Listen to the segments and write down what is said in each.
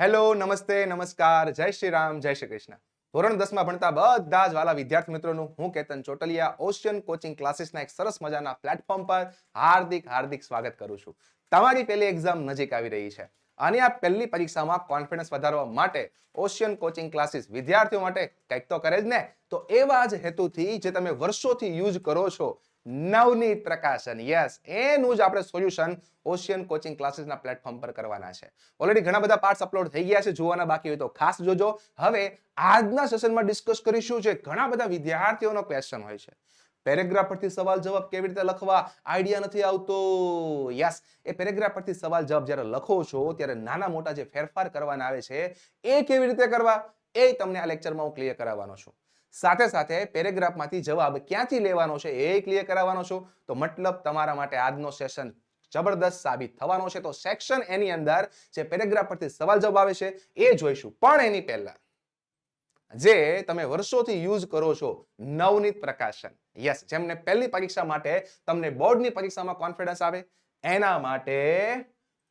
Hello, નમસ્તે, નમસ્કાર, જય શ્રી રામ, જય શ્રી કૃષ્ણ. ધોરણ દસમાં ભણતા બધા જ વાલા વિદ્યાર્થી મિત્રોનું હું કેતન ચોટલિયા ઓશિયન કોચિંગ ક્લાસીસના એક સરસ મજાના પ્લેટફોર્મ પર હાર્દિક હાર્દિક સ્વાગત કરું છું. તમારી પહેલી એક્ઝામ નજીક આવી રહી છે. અને આ પહેલી પરીક્ષામાં કોન્ફિડન્સ વધારવા માટે ઓશિયન કોચિંગ ક્લાસીસ વિદ્યાર્થીઓ માટે કંઈક તો કરે જ ને? તો એવા જ હેતુથી જે તમે વર્ષોથી યુઝ કરો છો નવનીત પ્રકાશન. યસ એનું જ આપણે સોલ્યુશન ઓશિયન કોચિંગ ક્લાસીસના પ્લેટફોર્મ પર કરવાના છે. ઓલરેડી ઘણા બધા પાર્ટ્સ અપલોડ થઈ ગયા છે, જોવાના બાકી હોય તો ખાસ જોજો. હવે આજના સેશનમાં ડિસ્કસ કરીશું જે ઘણા બધા વિદ્યાર્થીઓનો ક્વેશ્ચન હોય છે. પેરેગ્રાફ પરથી સવાલ જવાબ કેવી રીતે લખવા? આઈડિયા નથી આવતો. યસ એ પેરેગ્રાફ પરથી સવાલ જવાબ જ્યારે લખો છો, ત્યારે નાના મોટા જે ફેરફાર કરવાના આવે છે, એ કેવી રીતે કરવા? એ તમને આ લેક્ચરમાં હું ક્લિયર કરાવવાનો છું. સાથે સાથે પેરેગ્રાફમાંથી જવાબ ક્યાંથી લેવાનો છે એ ક્લિયર કરાવવાનો છું. તો મતલબ તમારા માટે આજનો સેશન જબરદસ્ત સાબિત થવાનો છે. તો સેક્શન એની અંદર જે પેરેગ્રાફ પરથી સવાલ જવાબ આવે છે એ જોઈશું. પણ એની પહેલા જે તમે વર્ષોથી યુઝ કરો છો નવનીત પ્રકાશન. યસ જેમને પહેલી પરીક્ષા માટે તમને બોર્ડની પરીક્ષામાં કોન્ફિડન્સ આવે, એના માટે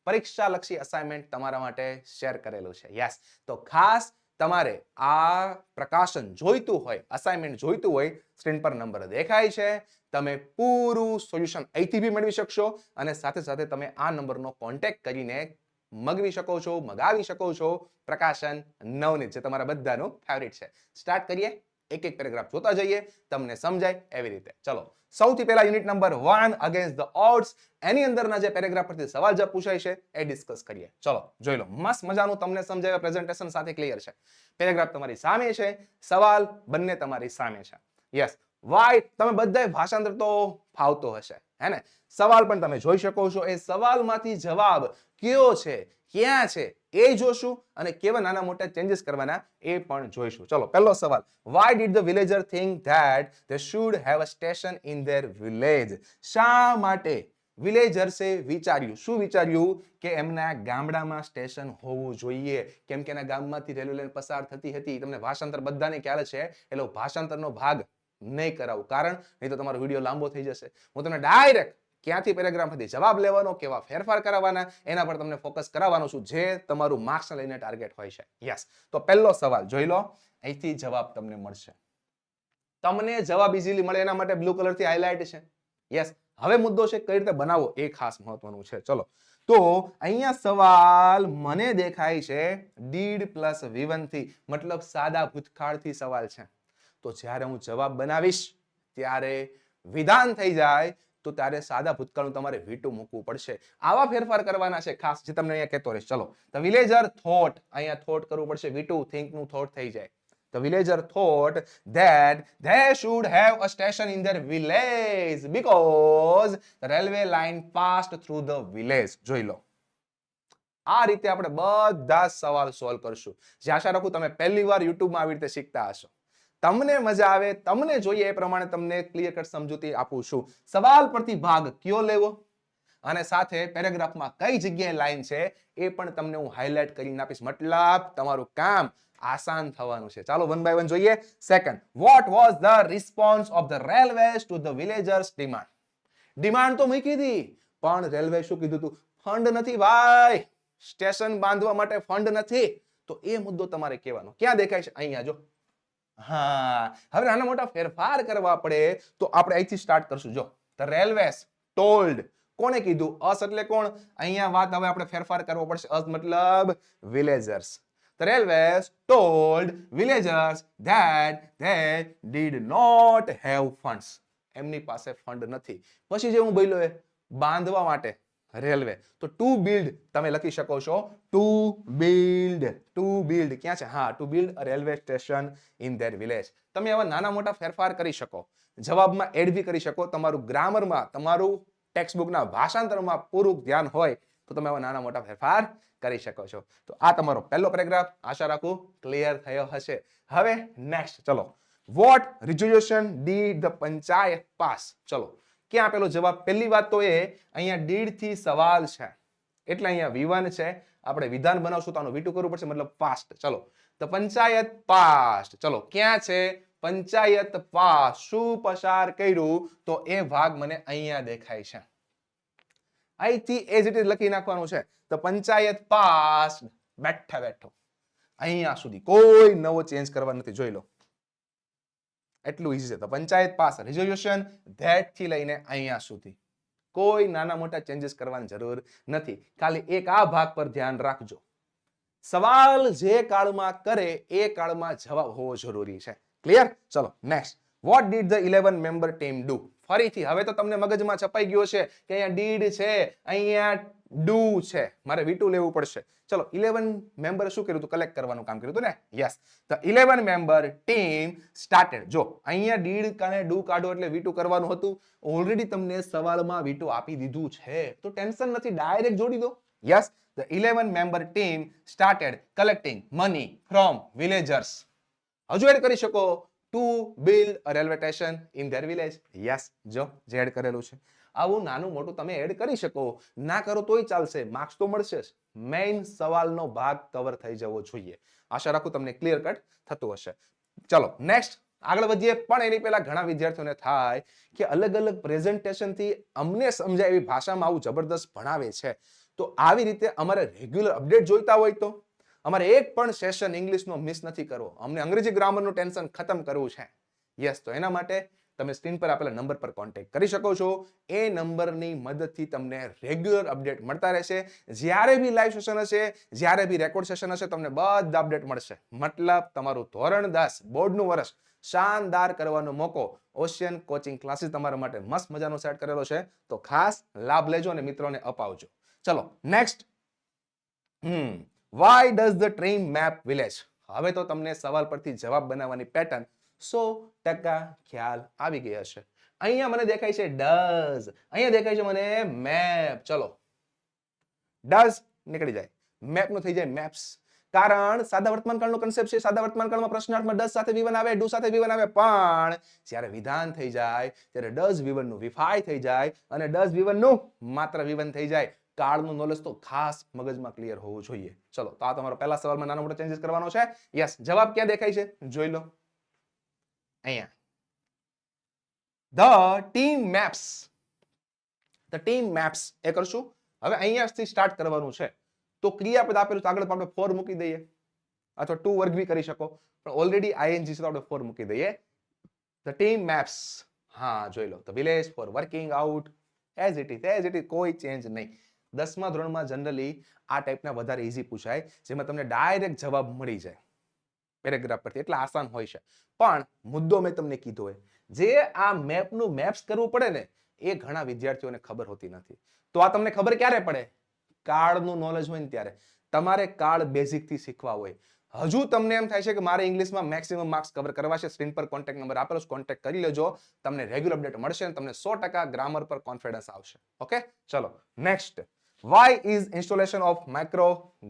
પરીક્ષાલક્ષી અસાઇનમેન્ટ તમારા માટે શેર કરેલું છે. યસ તો ખાસ તમારે આ પ્રકાશન જોઈતું હોય અસાઇનમેન્ટ જોઈતું હોય સ્ક્રીન પર નંબર દેખાય છે, તમે પૂરું સોલ્યુશન અહીંથી બી મેળવી શકશો અને સાથે સાથે તમે આ નંબરનો કોન્ટેક્ટ કરીને મગવી શકો છો, મગાવી શકો છો, પ્રકાશન નવનીત, જે તમારા બધાનું ફેવરિટ છે. સ્ટાર્ટ કરીએ. એક એક પેરેગ્રાફ જોતા જઈએ, તમને સમજાય એવી રીતે. ચલો, સૌથી પહેલા unit number one against the odds એની અંદરના જે પેરેગ્રાફ પરથી સવાલ જે પૂછાય છે, એ ડિસ્કસ કરીએ. ચલો, જોઈ લો, મસ્ત મજાનું તમને સમજાવ્યા પ્રેઝન્ટેશન સાથે ક્લિયર છે. પેરેગ્રાફ તમારી સામે છે, સવાલ બંને તમારી સામે છે. યસ વાય તમે બધાય ભાષાંતર તો ફાવતો હશે, હે ને? સવાલ પણ તમે જોઈ શકો છો, એ સવાલમાંથી જવાબ કયો છે, ક્યાં છે એ જોશું અને કેવા નાના મોટા ચેન્જીસ કરવાના એ પણ જોઈશું. ચલો, પહેલો સવાલ. Why did the villager think that they should have a station in their village શા માટે? વિલેજર્સે વિચાર્યું. શું વિચાર્યું? કે એમના ગામડામાં સ્ટેશન હોવું જોઈએ. કેમ કે એના ગામમાંથી રેલવે લાઈન પસાર થતી હતી. તમને ભાષાંતર બધાને ખ્યાલ છે. એટલે ભાષાંતરનો ભાગ નહીં કરાવું. કારણ? નહીં તો તમારો વીડિયો લાંબો થઈ જશે. હું તમને ડાયરેક્ટ ક્યાંથી પેરેગ્રાફમાંથી જવાબ લેવાનો, કેવા ફેરફાર કરાવવાના, એના પર તમને ફોકસ કરાવવાનું છું, જે તમારું માર્ક્સ લઈને ટાર્ગેટ હોય છે. યસ તો પહેલો સવાલ જોઈ લો. અહીંથી જવાબ તમને મળશે. તમને જવાબ ઇઝીલી મળે, એના માટે બ્લુ કલરથી હાઇલાઇટ છે. યસ હવે મુદ્દો છે કઈ રીતે બનાવો એ ખાસ મહત્વનું છે. ચલો. તો અહીંયા સવાલ મને દેખાય છે ડીડ પ્લસ વિવનથી, મતલબ સાદા ભૂતકાળથી સવાલ છે. તો જ્યારે હું જવાબ બનાવીશ, ત્યારે વિધાન થઈ જાય તો ત્યારે સાદા ભૂતકાળનું તમારે વીટું મૂકવું પડશે. આવા ફેરફાર કરવાના છે ખાસ જે તમને અહીંયા કહેતો રહીશ. ચલો ધ વિલેજર થોટ અહીંયા થોટ કરવું પડશે. વીટું થિંકનું થોટ થઈ જાય. The villager thought that they should have a station in their village because the railway line through the village. જોઈ લો. આ રીતે આપણે બધા સવાલ સોલ્વ કરશું. જે આશા રાખું તમે પહેલી વાર યુટ્યુબમાં આવી રીતે શીખતા હશો. તમને મજા આવે, તમને જોઈએ એ પ્રમાણે તમને ક્લિયર કટ સમજૂતી આપું છું. સવાલ પરથી ભાગ કયો લેવો? અને સાથે પેરેગ્રાફમાં કઈ જગ્યાએ લાઈન છે એ પણ તમને હું હાઇલાઇટ કરીને આપીશ. મતલબ તમારું કામ આસાન થવાનું છે. ચાલો વન બાય વન જોઈએ. Second what was the response of the railway to the villagers demand demand તો મૂકી હતી પણ રેલવે શું કીધું હતું ફંડ નથી ભાઈ. સ્ટેશન બાંધવા માટે ફંડ નથી. તો એ મુદ્દો તમારે કહેવાનો. ક્યાં દેખાય છે? અહીંયા જો. હા, હવે નાના મોટા ફેરફાર કરવા પડે તો આપણે અહીંથી સ્ટાર્ટ કરશું. જો ધ રેલવેસ ટોલ્ડ કોણે કીધું? અસ એટલે કોણ? અહીંયા વાત હવે આપણે ફેરફાર કરવો પડશે. અસ મતલબ villagers The railways told villagers that they did not have funds. એમની પાસે ફંડ નથી. પછી જે હું બોલ્યો એ, બાંધવા માટે. રેલવે. તો ટુ બિલ્ડ તમે લખી શકો છો. To build to build. ક્યાં છે? હા, to build railway station in their village. તમે આવા નાના મોટા ફેરફાર કરી શકો. જવાબમાં એડ બી કરી શકો. તમારું ગ્રામરમાં, તમારું ટેક્સ્ટબુકના ભાષાંતરમાં પૂરું ધ્યાન હોય તો તમે આવા નાના મોટા ફેરફાર કરી શકો છો. તો આ તમારો પહેલો પેરેગ્રાફ આશા રાખું ક્લિયર થયો હશે. હવે નેક્સ્ટ ચલો. What resolution did the panchayat pass ચલો. ક્યાં આપેલો જવાબ? પહેલી વાત તો એ, અહીંયા દીડથી સવાલ છે. એટલે અહીંયા વિવાન છે. આપણે વિધાન બનાવશું તો આનું વીટું કરવું પડશે, મતલબ પાસ્ટ ચલો. તો પંચાયત પાસ્ટ ચલો, ક્યાં છે? પંચાયત પાસ શું પસાર કર્યું? તો એ ભાગ મને અહીંયા દેખાય છે. અહીંથી એજ ઇટ ઇઝ લખી નાખવાનું છે. તો પંચાયત પાસ બેઠા બેઠો. અહીંયા સુધી કોઈ નવો ચેન્જ કરવા નથી. જોઈ લો. એટલું ઈઝી છે. તો પંચાયત પાસ રિઝોલ્યુશન ધેટથી લઈને અહીંયા સુધી. કોઈ નાના મોટા ચેન્જીસ કરવાની જરૂર નથી. ખાલી એક આ ભાગ પર ધ્યાન રાખજો. સવાલ જે કાળમાં કરે એ કાળમાં જવાબ હોવો જરૂરી છે. ક્લિયર ચલો next what did the eleven member team do ફરીથી, હવે તો તમને મગજમાં છપાઈ ગયો છે કે અહીંયા ડીડ છે, અહીંયા ડુ છે. મારે વીટુ લેવું પડશે. ચલો, ઇલેવન મેમ્બર શું કર્યું હતું કલેક્ટ કરવાનું કામ કર્યું હતું ને? Yes the eleven member team started જો, અહીંયા ડીડ કાને ડુ કાઢો એટલે વીટુ કરવાનું હતું. ઓલરેડી તમને સવાલમાં વીટુ આપી દીધું છે. તો ટેન્શન નથી, ડાયરેક્ટ જોડી દો. Yes the eleven member team started collecting money from villagers હજુ એડ કરી શકો? To build railway station in their village yes જો, જે એડ કરેલું છે. આવું નાનું મોટું તમે એડ કરી શકો. ના કરો તોય ચાલશે. માર્ક્સ તો મળશે જ. મેઇન સવાલનો ભાગ કવર થઈ જવો જોઈએ. આશા રાખું તમને ક્લિયર કટ થતું હશે. ચલો નેક્સ્ટ આગળ વધીએ. પણ એની પહેલા ઘણા વિદ્યાર્થીઓને થાય કે અલગ અલગ પ્રેઝન્ટેશનથી અમને સમજાય એવી ભાષામાં આવું જબરદસ્ત ભણાવે છે. તો આવી રીતે અમારે રેગ્યુલર અપડેટ જોઈતા હોય તો અમારે એક પણ સેશન ઇંગ્લિશનો મિસ નથી કરવો. અમને અંગ્રેજી ગ્રામરનું ટેન્શન ખતમ કરવું છે. યસ તો એના માટે તમે સ્ક્રીન પર આપેલા નંબર પર કોન્ટેક્ટ કરી શકો છો. એ નંબરની મદદથી તમને રેગ્યુલર અપડેટ મળતા રહેશે. જ્યારે બી લાઈવ સેશન હશે, જ્યારે બી રેકોર્ડ સેશન હશે, તમને બધા અપડેટ મળશે. મતલબ તમારું ધોરણ દસ, બોર્ડનું વર્ષ શાનદાર કરવાનો મોકો ઓશિયન કોચિંગ ક્લાસીસ તમારા માટે મસ્ત મજાનો સેટ કરેલો છે. તો ખાસ લાભ લેજો અને મિત્રોને અપાવજો. ચલો next hmm why does the train map village હવે તો તમને સવાલ પરથી જવાબ બનાવવાની પેટર્ન સો ટકા ખ્યાલ આવી ગયો છે અહીંયા મને દેખાય છે ડઝ. અહીંયા દેખાય છે મને મેપ. ચલો. ડઝ નીકળી જાય. મેપનું થઈ જાય મેપ્સ. કારણ સાદા વર્તમાન કાળનો કન્સેપ્ટ છે. સાદા વર્તમાન કાળમાં પ્રશ્નાર્થમાં ડઝ સાથે વિવન આવે, ડુ સાથે વિવન આવે, પણ જ્યારે વિધાન થઈ જાય, ત્યારે ડઝ વિવનનું વિફાય થઈ જાય અને ડઝ વિવનનું માત્ર વિવન થઈ જાય. કાળનું નોલેજ તો ખાસ મગજમાં ક્લિયર હોવું જોઈએ. ચલો, તો આ તમારો પહેલા સવાલમાં નાનો મોટો ચેન્જીસ કરવાનો છે. યસ જવાબ ક્યાં દેખાય છે? જોઈ લો. અહીંયા. The team maps the team maps એ કરશું. હવે અહીંયાથી સ્ટાર્ટ કરવાનું છે. તો ક્રિયાપદ આપેલું આગળ આપણે ફોર મૂકી દઈએ. અથવા ટુ વર્ગ બી કરી શકો. પણ ઓલરેડી આઈએનજી છે તો આપણે ફોર મૂકી દઈએ. ધ ટીમ મેપ્સ હા, જોઈ લો. The village for working out as it is as it is કોઈ ચેન્જ નહીં. દસમા ધોરણમાં જનરલી આ ટાઈપના વધારે ઇઝી પૂછાય. જેમાં તમને ડાયરેક્ટ જવાબ મળી જાય. પેરેગ્રાફ પરથી, એટલે આસાન હોય છે. પણ મુદ્દો મેં તમને કીધો હોય જે આ મેપનું મેપ્સ કરવું પડે ને, એ ઘણા વિદ્યાર્થીઓને ખબર હોતી નથી. તો આ તમને ખબર ક્યારે પડે? કાળનું નોલેજ હોય ને ત્યારે. તમારે કાળ બેઝિકથી શીખવા હોય. હજુ તમને એમ થાય છે કે મારે ઇંગ્લિશમાં મેક્સિમમ માર્ક્સ કવર કરવા છે સ્ક્રીન પર કોન્ટેક્ટ નંબર આપેલો કોન્ટેક્ટ કરી લેજો. તમને રેગ્યુલર અપડેટ મળશે અને તમને સો ટકા ગ્રામર પર કોન્ફિડન્સ આવશે. ઓકે ચલો next why is installation of micro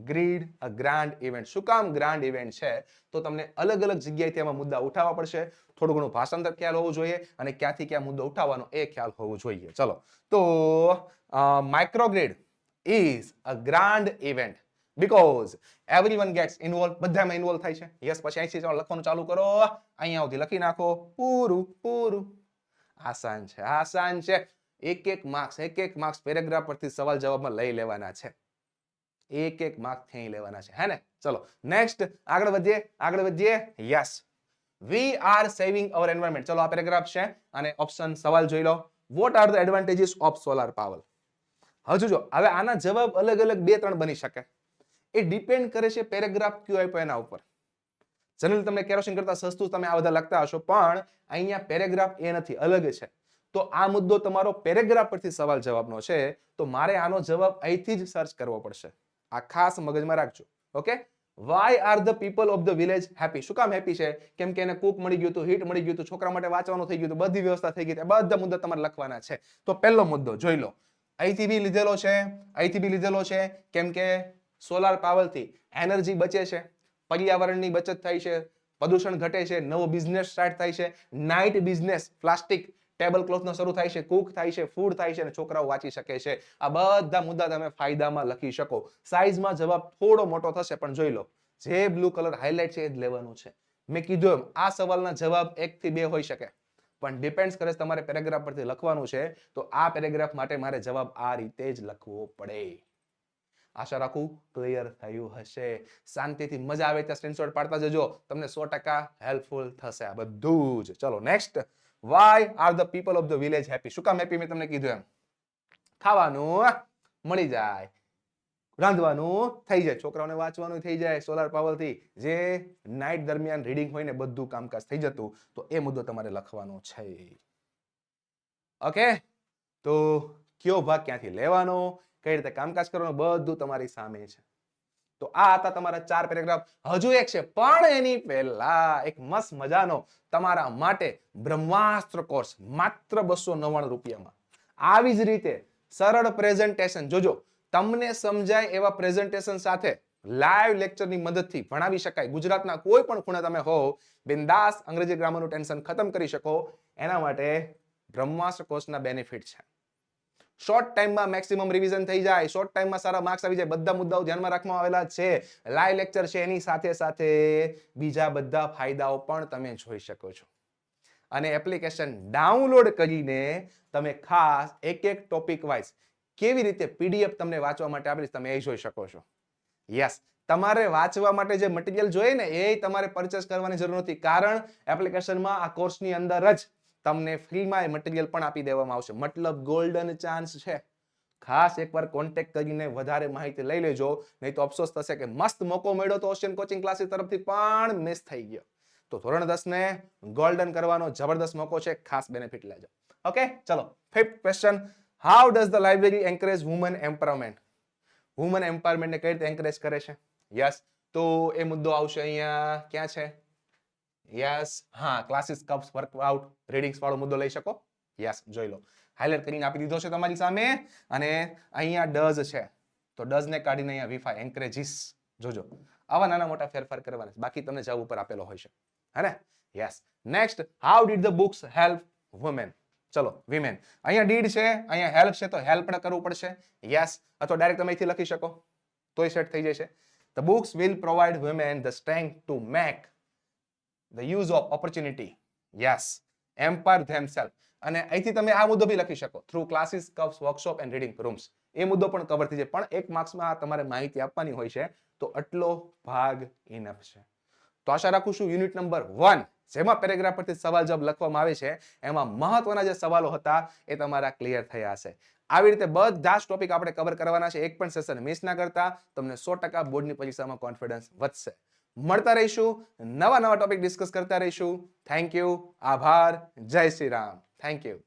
grid a grand event શું કામ ગ્રાન્ડ ઇવેન્ટ છે? તો તમને અલગ અલગ જગ્યાએથી આમાં મુદ્દા ઉઠાવવા પડશે. થોડું ઘણું ભાષાંતર ખ્યાલ હોવું જોઈએ અને ક્યાંથી ક્યાં મુદ્દો ઉઠાવવાનો એ ખ્યાલ હોવો જોઈએ. ચલો. તો microgrid is a grand event because everyone gets involve બધામાં ઇન્વોલ્વ થાય છે. યસ પછી અહીંથી લખવાનું ચાલુ કરો. અહીંયા સુધી લખી નાખો. પૂરું પૂરું. આસાન છે આસાન છે. એક એક માર્ક્સ એક એક માર્ક્સ પેરેગ્રાફ પરથી સવાલ જવાબમાં લઈ લેવાના છે. એક એક માર્ક્સ અહીં લેવાના છે. હે ને ચલો નેક્સ્ટ આગળ વધીએ આગળ વધીએ. Yes we are saving our environment ચલો, આ પેરેગ્રાફ છે અને ઓપ્શન સવાલ જોઈ લો. What are the advantages of solar power હજુ જો, હવે આના જવાબ અલગ અલગ બે ત્રણ બની શકે. એ ડિપેન્ડ કરે છે પેરેગ્રાફ કયો આપ્યો એના ઉપર. જનરલી તમને કેરોસીન કરતા સસ્તું તમે આ બધા લખતા હશો, પણ અહીંયા પેરેગ્રાફ એ નથી, અલગ છે. તો આ મુદ્દો તમારો પેરેગ્રાફ પરથી સવાલ જવાબનો છે, તો મારે આનો જવાબ અહીંથી જ સર્ચ કરવો પડશે. આ ખાસ મગજમાં રાખજો. Okay why are the people of the village happy શું કામ હેપી છે? કેમ કે એને કુક મળી ગયું હતું હીટ મળી ગયું હતું, છોકરા માટે વાંચવાનું થઈ ગયું હતું, બધી વ્યવસ્થા થઈ ગઈ બધા મુદ્દા તમારે લખવાના છે. તો પહેલો મુદ્દો જોઈ લો. અહીંથી બી લીધેલો છે, અહીંથી બી લીધેલો છે, કેમ કે સોલાર પાવરથી એનર્જી બચે છે, પર્યાવરણની બચત થાય છે, પ્રદૂષણ ઘટે છે, નવો બિઝનેસ સ્ટાર્ટ થાય છે નાઇટ બિઝનેસ પ્લાસ્ટિક ટેબલ ક્લોથનો શરૂ થાય છે, કુક થાય છે, ફૂડ થાય છે અને છોકરાઓ વાંચી શકે છે. આ બધા મુદ્દા તમે ફાયદામાં લખી શકો. સાઈઝમાં જવાબ થોડો મોટો થશે, પણ જોઈ લો. જે બ્લુ કલર હાઇલાઇટ છે એ જ લેવાનું છે. મેં કીધું એમ, આ સવાલના જવાબ એક બે હોઈ શકે. પણ ડિપેન્ડ કરે તમારે પેરેગ્રાફ પરથી લખવાનું છે, તો આ પેરેગ્રાફ માટે મારે જવાબ આ રીતે જ લખવો પડે. આશા રાખું ક્લિયર થયું હશે. શાંતિથી મજા આવે ત્યાં સ્ક્રીનશોટ પાડતા જજો. તમને સો ટકા હેલ્પફુલ થશે આ બધું જ. ચલો next why are the people of the village happy શું કામ હેપી મેં તમને કીધું એમ. ખાવાનું મળી જાય. રાંધવાનું થઈ જાય. છોકરાઓને વાંચવાનું થઈ જાય સોલાર પાવરથી જે નાઇટ દરમિયાન રીડિંગ હોય ને બધું કામકાજ થઈ જતું, તો એ મુદ્દો તમારે લખવાનો છે. ઓકે તો કયો ભાગ ક્યાંથી લેવાનો? કઈ રીતે કામકાજ કરવાનું? બધું તમારી સામે છે. તો આ હતા તમારા ચાર પેરેગ્રાફ હજુ એક છે, પણ એની પહેલા એક મસ્ત મજાનો તમારા માટે બ્રહ્માસ્ત્ર કોર્સ માત્ર બસો નવ્વાણું રૂપિયામાં. આવી જ રીતે સરળ પ્રેઝન્ટેશન જોજો, તમને સમજાય એવા પ્રેઝન્ટેશન સાથે લાઈવ લેક્ચરની મદદથી ભણાવી શકાય. ગુજરાતના કોઈ પણ ખૂણે તમે હો બિંદાસ અંગ્રેજી ગ્રામરનું ટેન્શન ખતમ કરી શકો. એના માટે બ્રહ્માસ્ત્ર કોર્સના બેનિફિટ છે. શોર્ટ ટાઈમમાં મેક્સિમમ રિવિઝન થઈ જાય. શોર્ટ ટાઈમમાં સારા માર્ક્સ આવી જાય. બધા મુદ્દાઓ ધ્યાનમાં રાખવામાં આવેલા છે. લાઈવ લેક્ચર છે એની સાથે સાથે બીજા બધા ફાયદાઓ પણ તમે જોઈ શકો છો. અને એપ્લિકેશન ડાઉનલોડ કરીને તમે ખાસ એક એક ટોપિક વાઇઝ કેવી રીતે પીડીએફ તમને વાંચવા માટે આપીશ તમે એ જોઈ શકો છો. યસ તમારે વાંચવા માટે જે મટીરિયલ જોઈએ ને એ તમારે પરચેસ કરવાની જરૂર નથી. કારણ એપ્લિકેશનમાં આ કોર્સની અંદર જ તમને ફ્રીમાં એ મટીરિયલ પણ આપી દેવામાં આવશે. મતલબ ગોલ્ડન ચાન્સ છે. ખાસ એકવાર કોન્ટેક્ટ કરીને વધારે માહિતી લઈ લેજો, નહીં તો અફસોસ થશે કે મસ્ત મોકો મળ્યો તો ઓશિયન કોચિંગ ક્લાસીસ તરફથી પણ મિસ થઈ ગયો. તો ધોરણ દસ ને ગોલ્ડન કરવાનો જબરદસ્ત મોકો છે, ખાસ બેનિફિટ લેજો. ઓકે ચલો fifth question how does the library encourage woman empowerment woman એમ્પાવરમેન્ટને કઈ રીતે એન્કરેજ કરે છે? યસ તો એ મુદ્દો આવશે અહીંયા. ક્યાં છે? યસ હા ક્લાસીસ કપ્સ વર્કઆઉટ રીડિંગ્સ વાળો મુદ્દો લઈ શકો? યસ જોઈ લો. હાઇલાઇટ કરીને આપી દીધો છે તમારી સામે. અને અહીંયા ડઝ છે. તો ડઝ ને કાઢીને અહીંયા વીફા એન્કરેજીસ જોજો. આવા નાના મોટા ફેરફાર કરવાના. બાકી તમને જવાબ ઉપર આપેલો હોય છે. હે ને? Yes next how did the books help women ચલો વિમેન અહીંયા ડીડ છે, અહીંયા હેલ્પ છે, તો હેલ્પ પણ કરવું પડશે. યસ અથવા ડાયરેક્ટ તમે અહીંથી લખી શકો. તોય સેટ થઈ જશે. The books will provide women the strength to make the use of opportunity yes empire themself અને અહીંથી તમે આ મુદ્દો બી લખી શકો. Through classes camps workshop and reading rooms એ મુદ્દો પણ કવર થઈ જાય. પણ એક માર્ક્સમાં તમારે માહિતી આપવાની હોય છે, તો આટલો ભાગ ઇનફ છે. તો આશા રાખું છું યુનિટ નંબર વન જેમાં પેરેગ્રાફ પરથી સવાલ જવાબ લખવામાં આવે છે, એમાં મહત્વના જે સવાલો હતા, એ તમારા ક્લિયર થયા હશે. આવી રીતે બધા જ ટોપિક આપણે કવર કરવાના છે. એક પણ સેશન મિસ ના કરતા, તમને સો ટકા બોર્ડની પરીક્ષામાં કોન્ફિડન્સ વધશે. મળતા રહીશું. નવા નવા ટોપિક ડિસ્કસ કરતા રહીશું. થેન્ક યુ આભાર. જય શ્રી રામ. Thank you